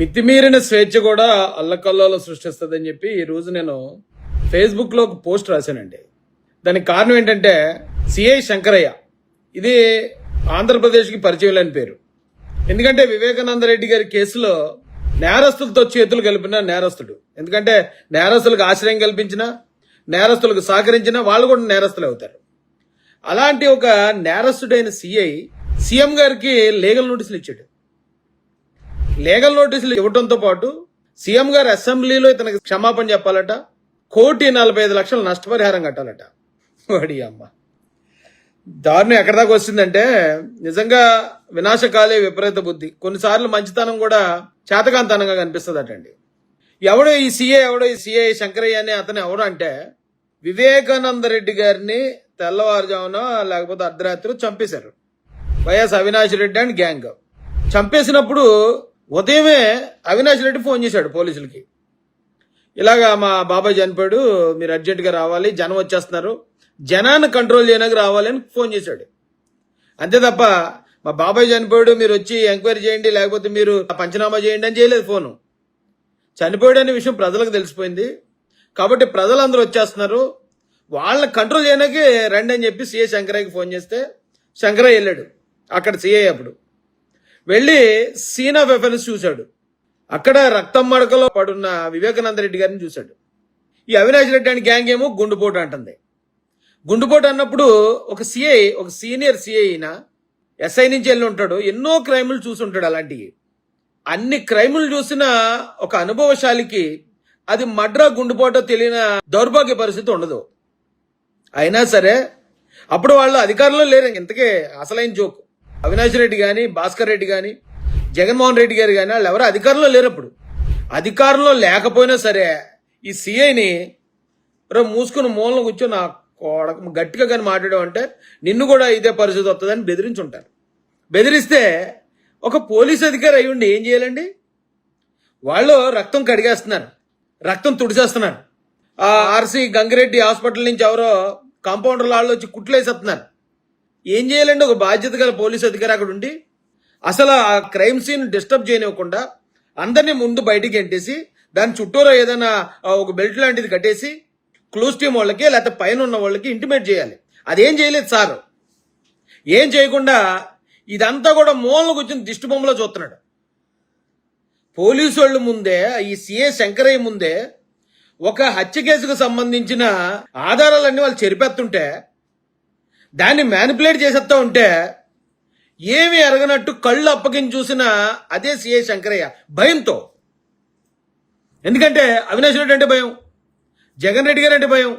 మితిమీరిన స్వేచ్ఛ కూడా అల్లకల్లోలో సృష్టిస్తుందని చెప్పి ఈ రోజు నేను ఫేస్బుక్లో ఒక పోస్ట్ రాశానండి. దానికి కారణం ఏంటంటే సిఐ శంకరయ్య. ఇది ఆంధ్రప్రదేశ్కి పరిచయం లేని పేరు. ఎందుకంటే వివేకానంద రెడ్డి గారి కేసులో నేరస్తులతో చేతులు కలిపిన నేరస్తుడు. ఎందుకంటే నేరస్తులకు ఆశ్రయం కల్పించిన నేరస్తులకు సహకరించిన వాళ్ళు కూడా నేరస్తులు అవుతారు. అలాంటి ఒక నేరస్తుడైన సిఐ సీఎం గారికి లీగల్ నోటీసులు ఇచ్చాడు. లీగల్ నోటీసులు ఇవ్వడంతో పాటు సీఎం గారు అసెంబ్లీలో ఇతనికి క్షమాపణ చెప్పాలట కోటి నలభై ఐదు లక్షలు నష్టపరిహారం కట్టాలట. వాడి అమ్మ. దారుణం ఎక్కడిదాకా వచ్చిందంటే నిజంగా వినాశకాలే విపరీత బుద్ధి. కొన్నిసార్లు మంచితనం కూడా చేతకాంతనంగా కనిపిస్తుందటండి. ఎవడో ఈ సీఏ ఎవడో ఈ సీఏ శంకరయ్య అని అతను ఎవడు అంటే వివేకానంద రెడ్డి గారిని తెల్లవారుజామున లేకపోతే అర్ధరాత్రి చంపేశారు. YS Avinash Reddy and gang. చంపేసినప్పుడు ఉదయమే అవినాష్ రెడ్డి ఫోన్ చేశాడు పోలీసులకి. ఇలాగా మా బాబాయ్ చనిపోయాడు మీరు అర్జెంటుగా రావాలి జనం వచ్చేస్తున్నారు జనాన్ని కంట్రోల్ చేయడానికి రావాలి అని ఫోన్ చేశాడు. అంతే తప్ప మా బాబాయ్ చనిపోయాడు మీరు వచ్చి ఎంక్వైరీ చేయండి లేకపోతే మీరు పంచనామా చేయండి అని చేయలేదు ఫోను. చనిపోయాడు అనే విషయం ప్రజలకు తెలిసిపోయింది. కాబట్టి ప్రజలందరూ వచ్చేస్తున్నారు. వాళ్ళని కంట్రోల్ చేయడానికి రండి అని చెప్పి సిఏ శంకరయ్యకి ఫోన్ చేస్తే శంకరయ్య వెళ్ళాడు అక్కడ సీఏ అప్పుడు. వెళ్ళి సీన్ ఆఫ్ ఎఫెన్స్ చూశాడు. అక్కడ రక్తం మడకలో పడున్న వివేకానంద రెడ్డి గారిని చూశాడు. ఈ అవినాష్ రెడ్డి అని గ్యాంగ్ ఏమో గుండుపోటు అంటుంది. గుండుపోటు అన్నప్పుడు ఒక సిఐ ఒక సీనియర్ సిఐ అయిన ఎస్ఐ నుంచి వెళ్ళి ఉంటాడు. ఎన్నో క్రైములు చూసి ఉంటాడు అలాంటివి. అన్ని క్రైములు చూసిన ఒక అనుభవశాలికి అది మడ్రా గుండుపోటో తెలియని దౌర్భాగ్య పరిస్థితి ఉండదు. అయినా సరే అప్పుడు వాళ్ళు అధికారంలో లేరు. ఇంతకే అసలైన జోకు. అవినాష్ రెడ్డి కానీ భాస్కర్ రెడ్డి కానీ జగన్మోహన్ రెడ్డి గారు కానీ వాళ్ళు ఎవరు అధికారంలో లేరప్పుడు. అధికారంలో లేకపోయినా సరే ఈ సీఐని రే మూసుకుని మూలను కూర్చొని నా కోడక గట్టిగా కానీ మాట్లాడామంటే నిన్ను కూడా ఇదే పరిస్థితి వస్తుందని బెదిరించుంటారు. బెదిరిస్తే ఒక పోలీస్ అధికారి అయి ఉండి ఏం చేయాలండి? వాళ్ళు రక్తం కడిగేస్తున్నారు. రక్తం తుడిచేస్తున్నారు ఆర్సీ గంగిరెడ్డి హాస్పిటల్ నుంచి ఎవరో కాంపౌండర్ వాళ్ళు వచ్చి కుట్లేసేస్తున్నారు. ఏం చేయాలండి ఒక బాధ్యత గల పోలీస్ అధికారి అక్కడ ఉండి అసలు ఆ క్రైమ్ సీన్ డిస్టర్బ్ చేయనివ్వకుండా అందరినీ ముందు బయటికి ఎంటేసి దాని చుట్టూరా ఏదైనా ఒక బెల్ట్ లాంటిది కట్టేసి క్లూస్ టీమ్ వాళ్ళకి లేకపోతే పైన ఉన్న వాళ్ళకి ఇంటిమేట్ చేయాలి. అదేం చేయలేదు సార్. ఏం చేయకుండా ఇదంతా కూడా మూలకు వచ్చిన దిష్టి బొమ్మలో చూస్తున్నాడు. పోలీసు వాళ్ళు ముందే ఈ సిఏ శంకరయ్య ముందే ఒక హత్య కేసుకు సంబంధించిన ఆధారాలన్నీ వాళ్ళు చెరిపేస్తుంటే దాన్ని మ్యానిపులేట్ చేసేస్తా ఉంటే ఏమి ఎరగనట్టు కళ్ళు అప్పగించి చూసిన అదే సిఐ శంకరయ్య. భయంతో. ఎందుకంటే అవినాష్ రెడ్డి అంటే భయం జగన్ రెడ్డి గారు అంటే భయం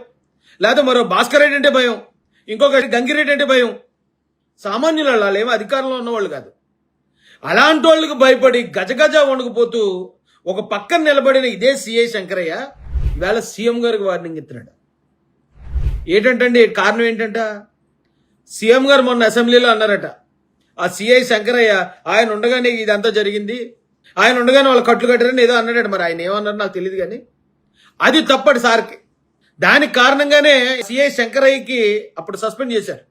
లేకపోతే మరో భాస్కర్ రెడ్డి అంటే భయం ఇంకొక గంగిరెడ్డి అంటే భయం. సామాన్యులు వాళ్ళు ఏమో అధికారంలో ఉన్నవాళ్ళు కాదు. అలాంటి వాళ్ళకి భయపడి గజగజ వణుకుపోతూ ఒక పక్కన నిలబడిన ఇదే సిఐ శంకరయ్య ఇవాళ సీఎం గారికి వార్నింగ్ ఇస్తున్నాడు. ఏంటంటే కారణం ఏంటంటే? సీఎం గారు మొన్న అసెంబ్లీలో అన్నారట ఆ సిఐ శంకరయ్య ఆయన ఉండగానే ఇదంతా జరిగింది ఆయన ఉండగానే వాళ్ళు కట్లు కట్టారని ఏదో అన్నాడట మరి ఆయన ఏమన్నారు నాకు తెలియదు కానీ. అది తప్పటి సార్కి. దానికి కారణంగానే సిఐ శంకరయ్యకి అప్పుడు సస్పెండ్ చేశారు.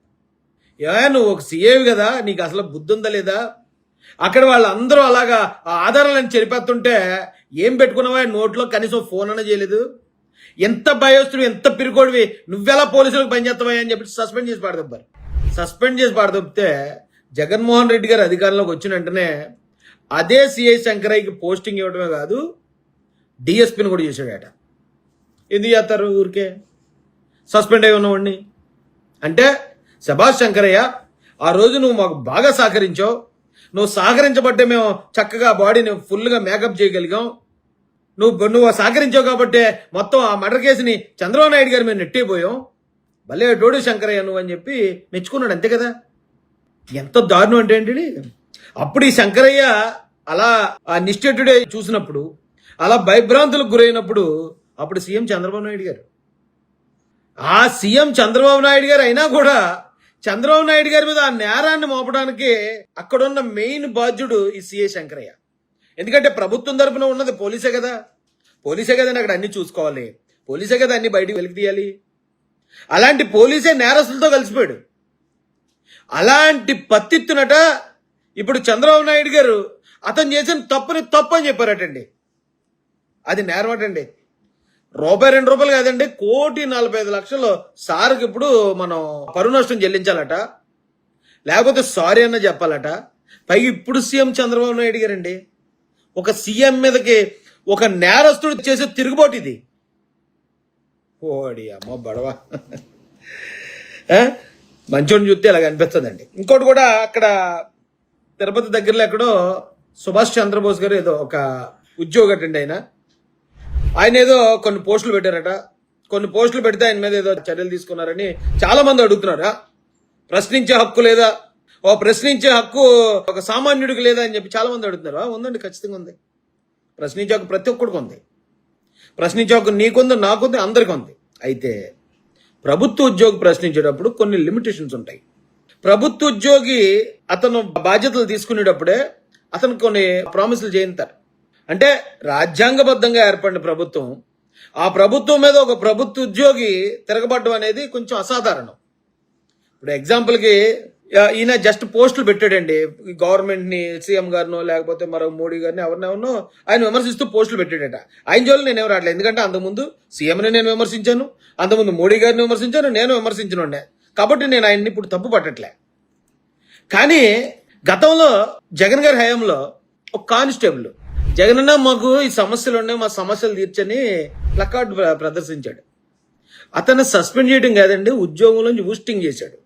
ఏ నువ్వు ఒక సీఏవి కదా నీకు అసలు బుద్ధి ఉందా లేదా? అక్కడ వాళ్ళందరూ అలాగా ఆ ఆధారాలను చెరిపేస్తుంటే ఏం పెట్టుకున్నావా? నోట్లో కనీసం ఫోన్ అన్న చేయలేదు. ఎంత భయోస్తుడు ఎంత పిరికోడివి నువ్వెలా పోలీసులకు పనిచేస్తావా అని చెప్పి సస్పెండ్ చేసి పాడదబ్బారు సస్పెండ్ చేసి పాడదొప్పితే జగన్మోహన్ రెడ్డి గారు అధికారంలోకి వచ్చిన వెంటనే అదే సిఐ శంకరయ్యకి పోస్టింగ్ ఇవ్వడమే కాదు డిఎస్పీని కూడా చేశాడట. ఎందుకు చేస్తారు ఊరికే? సస్పెండ్ అయి ఉన్నవాడిని. అంటే శభాష్ శంకరయ్య ఆ రోజు నువ్వు మాకు బాగా సహకరించావు. నువ్వు సహకరించబట్టే మేము చక్కగా బాడీని ఫుల్గా మేకప్ చేయగలిగాం. నువ్వు నువ్వు సహకరించావు కాబట్టి మొత్తం ఆ మర్డర్ కేసుని చంద్రబాబు నాయుడు గారి మేము నెట్టిపోయాం. భలే డోడు శంకరయ్య నువ్వు అని చెప్పి మెచ్చుకున్నాడు అంతే కదా. ఎంత దారుణం అంటే ఏంటి అప్పుడు ఈ శంకరయ్య అలా ఆ నిశ్చేటుడే చూసినప్పుడు అలా భయభ్రాంతులకు గురైనప్పుడు అప్పుడు సీఎం చంద్రబాబు నాయుడు గారు. ఆ సీఎం చంద్రబాబు నాయుడు గారు అయినా కూడా చంద్రబాబు నాయుడు గారి మీద ఆ నేరాన్ని మోపడానికి అక్కడున్న మెయిన్ బాధ్యుడు ఈ సిఏ శంకరయ్య. ఎందుకంటే ప్రభుత్వం తరపున ఉన్నది పోలీసే కదా. పోలీసే కదండి అక్కడ అన్ని చూసుకోవాలి. పోలీసే కదా అన్ని బయటికి వెలికి తీయాలి. అలాంటి పోలీసే నేరస్తులతో కలిసిపోయాడు. అలాంటి పత్తిత్తునట ఇప్పుడు చంద్రబాబు నాయుడు గారు అతను చేసిన తప్పుని తప్పు అని చెప్పారటండి. అది నేరమటండి. రూపాయి రెండు రూపాయలు కాదండి కోటి నలభై ఐదు లక్షలు సార్కి ఇప్పుడు మనం పరువు నష్టం చెల్లించాలట. లేకపోతే సారీ అన్న చెప్పాలట. పైగా ఇప్పుడు సీఎం చంద్రబాబు నాయుడు గారండి. ఒక సీఎం మీదకి ఒక నేరస్తుడు చేసే తిరుగుబాటు ఇది. ఓడి అమ్మ బడవా. ఏ? మంచోడిని చూస్తే ఇలాగ అనిపిస్తుందండి ఇంకోటి కూడా అక్కడ తిరుపతి దగ్గరలో ఎక్కడో సుభాష్ చంద్రబోస్ గారు ఏదో ఒక ఉద్యోగ అండి ఆయన ఆయన ఏదో కొన్ని పోస్టులు పెట్టారట. కొన్ని పోస్టులు పెడితే ఆయన మీద ఏదో చర్యలు తీసుకున్నారని చాలా మంది అడుగుతున్నారా ప్రశ్నించే హక్కు లేదా? ఓ ప్రశ్నించే హక్కు ఒక సామాన్యుడికి లేదా అని చెప్పి చాలా మంది అడుగుతున్నారు ఉందండి ఖచ్చితంగా ఉంది. ప్రశ్నించే హక్కు ప్రతి ఒక్కడికి ఉంది. ప్రశ్నించే హక్కు నీకుంది నాకుంది అందరికీ ఉంది. అయితే ప్రభుత్వ ఉద్యోగి ప్రశ్నించేటప్పుడు కొన్ని లిమిటేషన్స్ ఉంటాయి. ప్రభుత్వ ఉద్యోగి అతను బాధ్యతలు తీసుకునేటప్పుడే అతను కొన్ని ప్రామిసులు చేయించారు అంటే రాజ్యాంగబద్ధంగా ఏర్పడిన ప్రభుత్వం ఆ ప్రభుత్వం మీద ఒక ప్రభుత్వ ఉద్యోగి తిరగబడడం అనేది కొంచెం అసాధారణం. ఇప్పుడు ఎగ్జాంపుల్కి ఈయన జస్ట్ పోస్టులు పెట్టాడండి. గవర్నమెంట్ని సీఎం గారినో లేకపోతే మరో మోడీ గారిని ఎవరినెవరినో ఆయన విమర్శిస్తూ పోస్టులు పెట్టాడట. ఆయన జోలు నేను ఎవరు రావట్లేదు. ఎందుకంటే అంతకుముందు సీఎంని నేను విమర్శించాను అంతకుముందు మోడీ గారిని విమర్శించాను నేను విమర్శించనుండే కాబట్టి నేను ఆయన్ని ఇప్పుడు తప్పు పట్టట్లే. కానీ గతంలో జగన్ గారి హయాంలో ఒక కానిస్టేబుల్ జగనన్న మాకు ఈ సమస్యలు ఉన్నాయి మా సమస్యలు తీర్చని ప్లకార్డ్ ప్ర- ప్రదర్శించాడు. అతన్ని సస్పెండ్ చేయడం కాదండి ఉద్యోగం నుంచి ఊస్టింగ్ చేశాడు.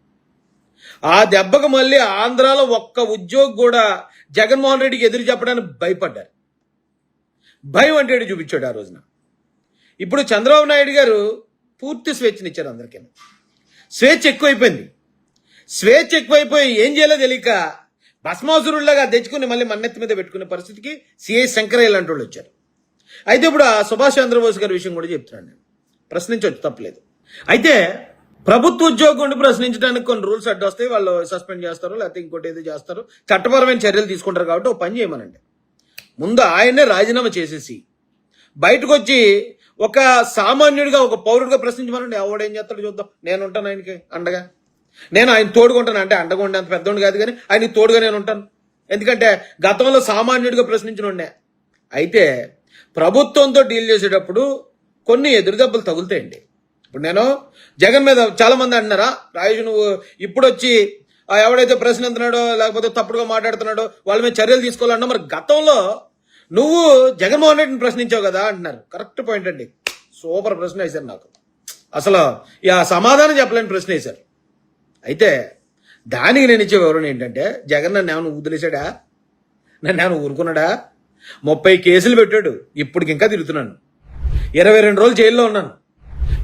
ఆ దెబ్బకు మళ్ళీ ఆంధ్రాలో ఒక్క ఉద్యోగి కూడా జగన్మోహన్ రెడ్డికి ఎదురు చెప్పడానికి భయపడ్డారు. భయం అంటే చూపించాడు ఆ రోజున. ఇప్పుడు చంద్రబాబు నాయుడు గారు పూర్తి స్వేచ్ఛనిచ్చారు అందరికీ. స్వేచ్ఛ ఎక్కువైపోయింది. స్వేచ్ఛ ఎక్కువైపోయి ఏం చేయాలో తెలియక భస్మాసురుల్లాగా తెచ్చుకుని మళ్ళీ మన్నెత్తి మీద పెట్టుకునే పరిస్థితికి సిఐ శంకరయ్య లాంటి వాళ్ళు వచ్చారు. అయితే ఇప్పుడు ఆ సుభాష్ చంద్రబోస్ గారి విషయం కూడా చెప్తున్నాను నేను. ప్రశ్నించవచ్చు తప్పలేదు. అయితే ప్రభుత్వ ఉద్యోగుని ప్రశ్నించడానికి కొన్ని రూల్స్ అడ్డు వస్తాయి. వాళ్ళు సస్పెండ్ చేస్తారు లేకపోతే ఇంకోటి ఏదో చేస్తారు. చట్టపరమైన చర్యలు తీసుకుంటారు కాబట్టి ఒక పని చేయమనండి. ముందు ఆయనే రాజీనామా చేసేసి బయటకు వచ్చి ఒక సామాన్యుడిగా ఒక పౌరుడిగా ప్రశ్నించమనండి. ఎవడేం చేస్తాడు చూద్దాం. నేను ఉంటాను ఆయనకి అండగా. నేను ఆయన తోడుకుంటాను. అంటే అండగా ఉండే అంత పెద్దోడు కాదు కానీ ఆయనకి తోడుగా నేను ఉంటాను. ఎందుకంటే గతంలో సామాన్యుడిగా ప్రశ్నించిన ఉండే అయితే ప్రభుత్వంతో డీల్ చేసేటప్పుడు కొన్ని ఎదురుదెబ్బలు తగులుతాయండి. ఇప్పుడు నేను జగన్ మీద చాలా మంది అంటున్నారా రాజేష్ నువ్వు ఇప్పుడు వచ్చి ఎవడైతే ప్రశ్నిస్తున్నాడో లేకపోతే తప్పుడుగా మాట్లాడుతున్నాడో వాళ్ళ మీద చర్యలు తీసుకోవాలన్నా మరి గతంలో నువ్వు జగన్మోహన్ రెడ్డిని ప్రశ్నించావు కదా అంటున్నారు. కరెక్ట్ పాయింట్ అండి. సూపర్ ప్రశ్న వేశారు నాకు. అసలు ఇక సమాధానం చెప్పలేని ప్రశ్న వేశారు. అయితే దానికి నేను ఇచ్చే వివరణ ఏంటంటే జగన్ నన్ను ఏమైనా వదిలేశాడా నన్ను ఏమైనా ఊరుకున్నాడా? ముప్పై కేసులు పెట్టాడు. ఇప్పటికి ఇంకా తిరుగుతున్నాను. ఇరవై రెండు రోజులు జైల్లో ఉన్నాను.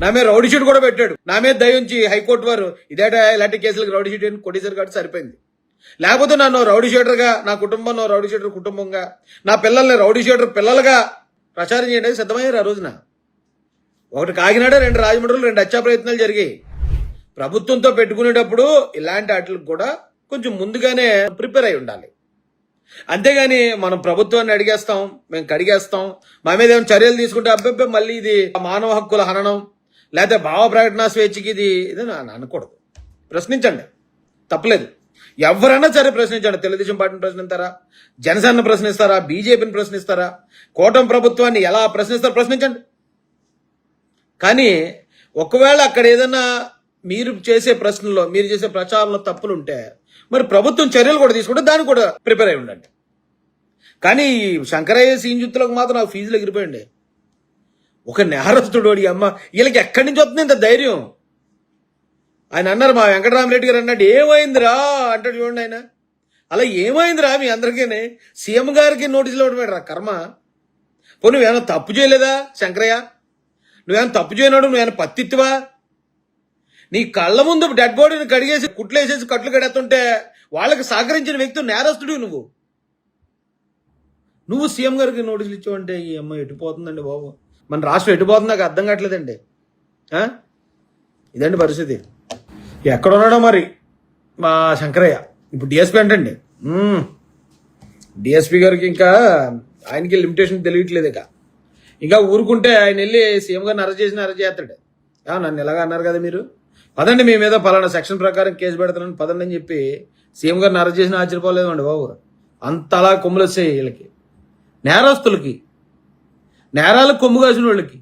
నా మీద రౌడీ షీట్ కూడా పెట్టాడు. నా మీద దయించి హైకోర్టు వారు ఇదేటా ఇలాంటి కేసులకు రౌడీ షీట్ అని కొట్టేశారు కాబట్టి సరిపోయింది. లేకపోతే నన్ను రౌడీ షీటర్గా నా కుటుంబం రౌడీ షీటర్ కుటుంబంగా నా పిల్లల్ని రౌడీ షీటర్ పిల్లలుగా ప్రచారం చేయడానికి సిద్ధమయ్యారు ఆ రోజున. ఒకటి కాకినాడ రెండు రాజమండ్రులు రెండు హత్యా ప్రయత్నాలు జరిగాయి. ప్రభుత్వంతో పెట్టుకునేటప్పుడు ఇలాంటి వాటికి కూడా కొంచెం ముందుగానే ప్రిపేర్ అయి ఉండాలి. అంతేగాని మనం ప్రభుత్వాన్ని అడిగేస్తాం మేము కడిగేస్తాం మా మీద ఏమైనా చర్యలు తీసుకుంటే అబ్బాయి మళ్ళీ ఇది మానవ హక్కుల హననం లేకపోతే భావ ప్రకటన స్వేచ్ఛకి ఇది ఇది అనకూడదు. ప్రశ్నించండి. తప్పలేదు. ఎవరైనా సరే ప్రశ్నించండి. తెలుగుదేశం పార్టీని ప్రశ్నిస్తారా? జనసేనను ప్రశ్నిస్తారా? బీజేపీని ప్రశ్నిస్తారా? కూటమి ప్రభుత్వాన్ని ఎలా ప్రశ్నిస్తారో ప్రశ్నించండి. కానీ ఒకవేళ అక్కడ ఏదైనా మీరు చేసే ప్రశ్నలో మీరు చేసే ప్రచారంలో తప్పులు ఉంటే మరి ప్రభుత్వం చర్యలు కూడా తీసుకుంటే దానికి కూడా ప్రిపేర్ అయి ఉండండి. కానీ ఈ శంకరయ్య సీన్ జుత్తులకు మాత్రం నాకు ఫీజులు ఎగిరిపోయండి. ఒక నేరస్తుడు వాడి అమ్మ వీళ్ళకి ఎక్కడి నుంచి వస్తుంది ఇంత ధైర్యం? ఆయన అన్నారు మా వెంకటరామరెడ్డి గారు అన్నాడు ఏమైందిరా? అంటాడు చూడండి ఆయన. అలా ఏమైందిరా మీ అందరికీ సీఎం గారికి నోటీసులు ఇవ్వడం రా కర్మ? పోనీ నువ్వేమైనా తప్పు చేయలేదా శంకరయ్య? నువ్వేమైనా తప్పు చేయనాడు నువ్వేమైనా పత్తిత్తువా? నీ కళ్ళ ముందు డెడ్ బాడీని కడిగేసి కుట్లేసేసి కట్లు కడేస్తుంటే వాళ్ళకి సహకరించిన వ్యక్తి నేరస్తుడు నువ్వు. నువ్వు సీఎం గారికి నోటీసులు ఇచ్చావంటే ఈ అమ్మ ఎటుపోతుందండి బాబు? మన రాష్ట్రం ఎటుపోతుంది నాకు అర్థం కావట్లేదండి. ఇదండి పరిస్థితి. ఎక్కడున్నాడో మరి? మా శంకరయ్య. ఇప్పుడు డిఎస్పీ అంటండి. డిఎస్పీ గారికి ఇంకా ఆయనకి లిమిటేషన్ తెలియట్లేదు ఇక. ఇంకా ఊరుకుంటే ఆయన వెళ్ళి సీఎం గారిని అరెస్ట్ చేసిన అరెస్ట్ చేస్తాడు. ఆ, నన్ను ఎలాగా అన్నారు కదా మీరు? పదండి మీ మీద పలానా సెక్షన్ ప్రకారం కేసు పెడతానని పదండి అని చెప్పి సీఎం గారిని అరెస్ట్ చేసిన ఆశ్చర్యపోలేదు అండి బాబు. అంతలా కొమ్ములు వచ్చాయి వీళ్ళకి. నేరస్తులకి. నేరాలకు కొమ్ము కాసిన వాళ్ళకి.